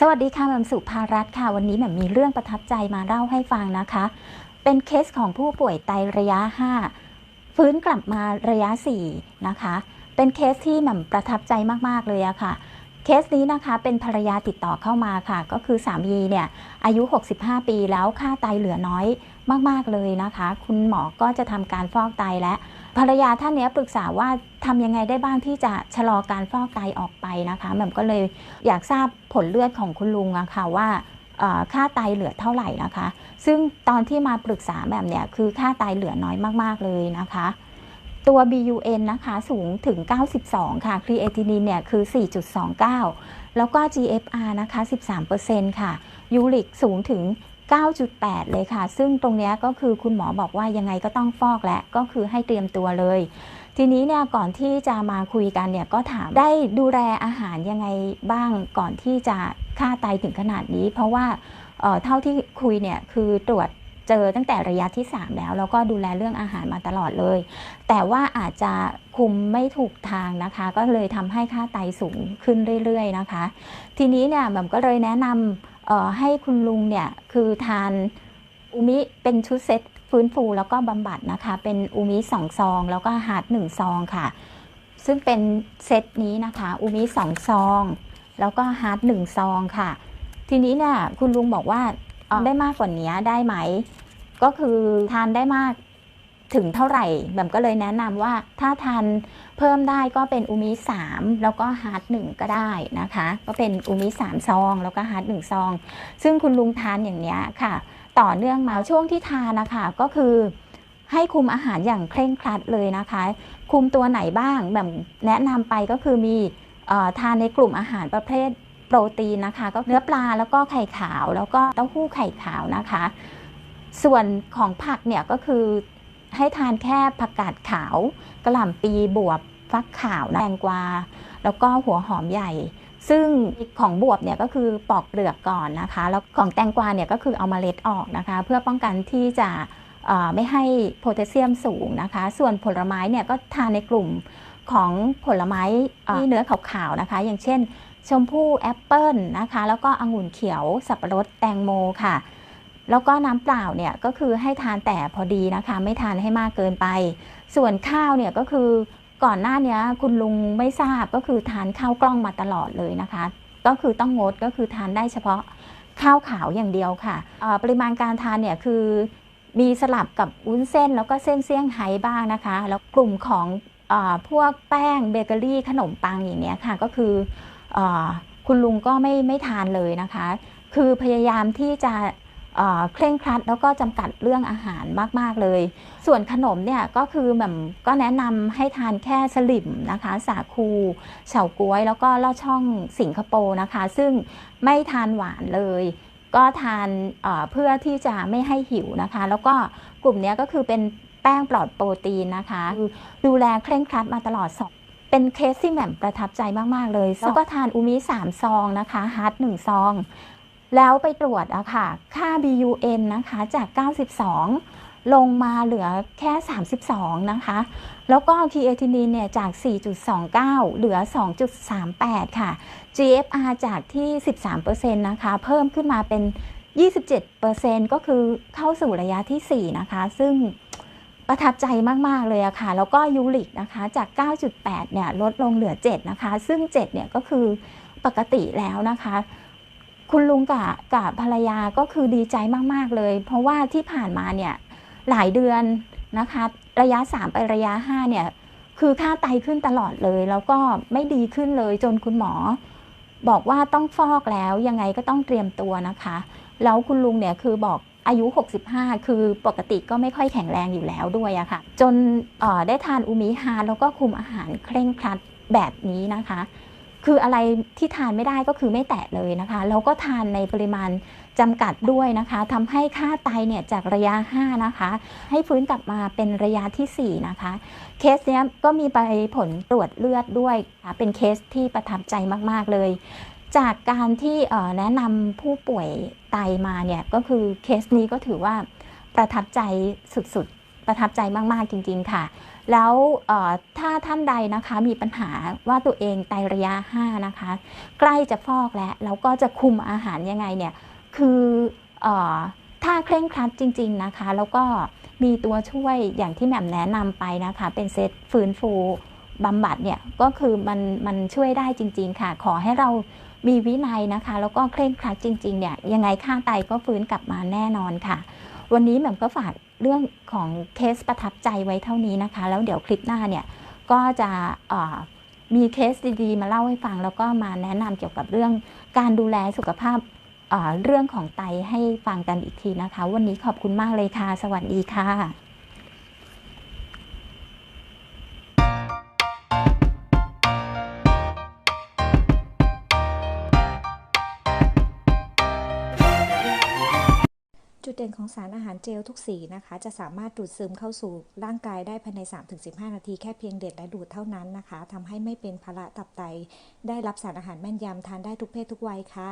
สวัสดีค่ะแหม่มสุภารัตน์ค่ะ วันนี้แหม่มมีเรื่องประทับใจมาเล่าให้ฟังนะคะ เป็นเคสของผู้ป่วยไตระยะ 5 ฟื้นกลับมาระยะ 4 นะคะ เป็นเคสที่แหม่มประทับใจมาก ๆ เลยอะค่ะ เคสนี้นะคะเป็นภรรยาติดต่อเข้ามาค่ะ ก็คือสามีเนี่ยอายุ 65 ปีแล้วค่าไตเหลือน้อยมาก ๆ เลยนะคะ คุณหมอก็จะทำการฟอกไตและ ภรรยาท่านนี้ปรึกษาว่าทำยังไงได้บ้างที่จะชะลอการฟอกไตออกไปนะคะแหม่มก็เลยอยากทราบผลเลือดของคุณลุงอะค่ะว่าค่าไตเหลือเท่าไหร่นะคะ ซึ่งตอนที่มาปรึกษาแบบเนี้ยคือค่าไตเหลือน้อยมาก ๆ เลยนะคะ ตัว BUN นะคะสูงถึง 92 ค่ะ Creatinine เนี่ยคือ 4.29 แล้วก็ GFR นะคะ 13%ค่ะ ยูริกสูงถึง 9.8 เลยค่ะ ซึ่งตรงเนี้ยก็คือคุณหมอบอกว่ายังไงก็ต้องฟอกแหละก็คือให้เตรียมตัวเลย ทีนี้เนี่ยก่อนที่จะมาคุยกันเนี่ยก็ถามได้ดูแลอาหารยังไงบ้างก่อนที่จะค่าไตถึงขนาดนี้ เพราะว่าเท่าที่คุยเนี่ยคือตรวจ เจอตั้งแต่ระยะที่ 3 แล้วแล้วก็ดูแลเรื่องอาหารมาตลอดเลย แต่ว่าอาจจะคุมไม่ถูกทางนะคะ ก็เลยทำให้ค่าไตสูงขึ้นเรื่อยๆนะคะ ทีนี้เนี่ยแหม่มก็เลยแนะนำให้คุณลุงเนี่ยคือทานอุมิเป็นชุดเซตฟื้นฟูแล้วก็บำบัดนะคะ เป็นอุมิสองซอง แล้วก็ฮาร์ดหนึ่งซองค่ะ ซึ่งเป็นเซตนี้นะคะอุมิสองซอง แล้วก็ฮาร์ดหนึ่งซองค่ะ ทีนี้เนี่ยคุณลุงบอกว่า ได้มากกว่านี้ได้ไหม ก็คือทานได้มากถึงเท่าไหร่แบบก็เลยแนะนำว่าถ้าทานเพิ่มได้ก็เป็นอุมิ3แล้วก็ฮาร์ดหนึ่งก็ได้นะคะ ก็เป็นอุมิ3ซอง แล้วก็ฮาร์ดหนึ่งซอง ซึ่งคุณลุงทานอย่างเนี้ยค่ะ ต่อเนื่องมาช่วงที่ทานนะคะก็คือให้คุมอาหารอย่างเคร่งครัดเลยนะคะ คุมตัวไหนบ้างแบบแนะนำไปก็คือมีออทานในกลุ่มอาหารประเภท โปรตีนนะคะ ก็เนื้อปลาแล้วก็ไข่ขาว แล้วก็เต้าหู้ไข่ขาวนะคะ ส่วนของผักเนี่ยก็คือให้ทานแค่ผักกาดขาวกระหล่ำปีบวบฟักขาวแตงกวา แล้วก็หัวหอมใหญ่ ซึ่งของบวบเนี่ยก็คือปอกเปลือกก่อนนะคะ แล้วของแตงกวาเนี่ยก็คือเอามาเล็ดออกนะคะ เพื่อป้องกันที่จะไม่ให้โพแทสเซียมสูงนะคะ ส่วนผลไม้เนี่ยก็ทานในกลุ่มของผลไม้ที่เนื้อขาวๆนะคะ อย่างเช่น ชมพู่แอปเปิลนะคะ แล้วก็องุ่นเขียวสับปะรดแตงโมค่ะ แล้วก็น้ำเปล่าเนี่ยก็คือให้ทานแต่พอดีนะคะ ไม่ทานให้มากเกินไป ส่วนข้าวเนี่ยก็คือก่อนหน้านี้คุณลุงไม่ทราบก็คือทานข้าวกล้องมาตลอดเลยนะคะ ก็คือต้องงดก็คือทานได้เฉพาะข้าวขาวอย่างเดียวค่ะ ปริมาณการทานเนี่ยคือมีสลับกับวุ้นเส้นแล้วก็เส้นเซี่ยงไฮ้บ้างนะคะ แล้วกลุ่มของอพวกแป้งเบเกอรี่ขนมปังอย่างเนี้ยค่ะก็คือ คุณลุงก็ไม่ไม่ทานเลยนะคะ คือพยายามที่จะเคร่งครัดแล้วก็จำกัดเรื่องอาหารมาก ๆ เลย ส่วนขนมเนี่ยก็คือแบบก็แนะนำให้ทานแค่สลิมนะคะ สาคูเฉาก๊วย แล้วก็ลอดช่องสิงคโปร์นะคะ ซึ่งไม่ทานหวานเลย ก็ทานเพื่อที่จะไม่ให้หิวนะคะ แล้วก็กลุ่มนี้ก็คือเป็นแป้งปลอดโปรตีนนะคะคือดูแลเคร่งครัดมาตลอดสอง เป็นเคสที่แหม่มประทับใจมาก ๆ เลยแล้วก็ทานอุมิ3ซองนะคะฮาร์ด1ซอง แล้วไปตรวจอะค่ะ ค่า BUN นะคะจาก 92 ลงมาเหลือแค่ 32 นะคะ แล้วก็ creatinine เนี่ยจาก 4.29 เหลือ 2.38 ค่ะ GFR จากที่ 13%นะคะ เพิ่มขึ้นมาเป็น 27%ก็คือเข้าสู่ระยะทีสี่4 นะคะ ซึ่ง ประทับใจมาก ๆ เลยอะค่ะ แล้วก็ยูริกนะคะจาก 9.8 เนี่ยลดลงเหลือ 7 นะคะ ซึ่ง 7 เนี่ยก็คือปกติแล้วนะคะ คุณลุงกับกับภรรยาก็คือดีใจมาก ๆ เลย เพราะว่าที่ผ่านมาเนี่ยหลายเดือนนะคะ ระยะ 3 ไประยะ 5 เนี่ย คือค่าไตขึ้นตลอดเลย แล้วก็ไม่ดีขึ้นเลยจนคุณหมอ บอกว่าต้องฟอกแล้วยังไงก็ต้องเตรียมตัวนะคะ แล้วคุณลุงเนี่ยคือบอก อายุ 65 คือปกติก็ไม่ค่อยแข็งแรงอยู่แล้วด้วยอะค่ะ จนได้ทานอูมิฮาแล้วก็คุมอาหารเคร่งครัดแบบนี้นะคะ คืออะไรที่ทานไม่ได้ก็คือไม่แตะเลยนะคะแล้วก็ทานในปริมาณจำกัดด้วยนะคะทำให้ค่าไตเนี่ยจากระยะ 5 นะคะ ให้ฟื้นกลับมาเป็นระยะทีสี่4 นะคะ เคสเนี้ยก็มีไปผลตรวจเลือดด้วยเป็นเคสที่ประทับใจมาก ๆ เลย จากการที่แนะนำผู้ป่วยไตมาเนี่ยก็คือเคสนี้ก็ถือว่าประทับใจสุดๆ ประทับใจมากๆจริง ๆค่ะ แล้วถ้าท่านใดนะคะมีปัญหาว่าตัวเองไตระยะ 5 นะคะ ใกล้จะฟอกแล้วแล้วก็จะคุมอาหารยังไงเนี่ย คืออถ้าเคร่งครัดจริง ๆนะคะ แล้วก็มีตัวช่วยอย่างที่แหม่มแนะนำไปนะคะ เป็นเซตฟื้นฟู บำบัดเนี่ยก็คือมันมันช่วยได้จริง ๆ ค่ะ ขอให้เรามีวินัยนะคะ แล้วก็เคร่งครัดจริง ๆ เนี่ยยังไงค่าไตก็ฟื้นกลับมาแน่นอนค่ะ วันนี้แหม่มก็ฝากเรื่องของเคสประทับใจไว้เท่านี้นะคะ แล้วเดี๋ยวคลิปหน้าเนี่ยก็จะมีเคสดีๆ มาเล่าให้ฟัง แล้วก็มาแนะนำเกี่ยวกับเรื่องการดูแลสุขภาพเรื่องของไตให้ฟังกันอีกทีนะคะ วันนี้ขอบคุณมากเลยค่ะ สวัสดีค่ะ จุดเด่นของสารอาหารเจลทุกสีนะคะ จะสามารถดูดซึมเข้าสู่ร่างกายได้ภายใน 3-15 นาทีแค่เพียงเด็ดและดูดเท่านั้นนะคะทำให้ไม่เป็นภาระตับไต ได้รับสารอาหารแม่นยำทานได้ทุกเพศทุกวัยค่ะ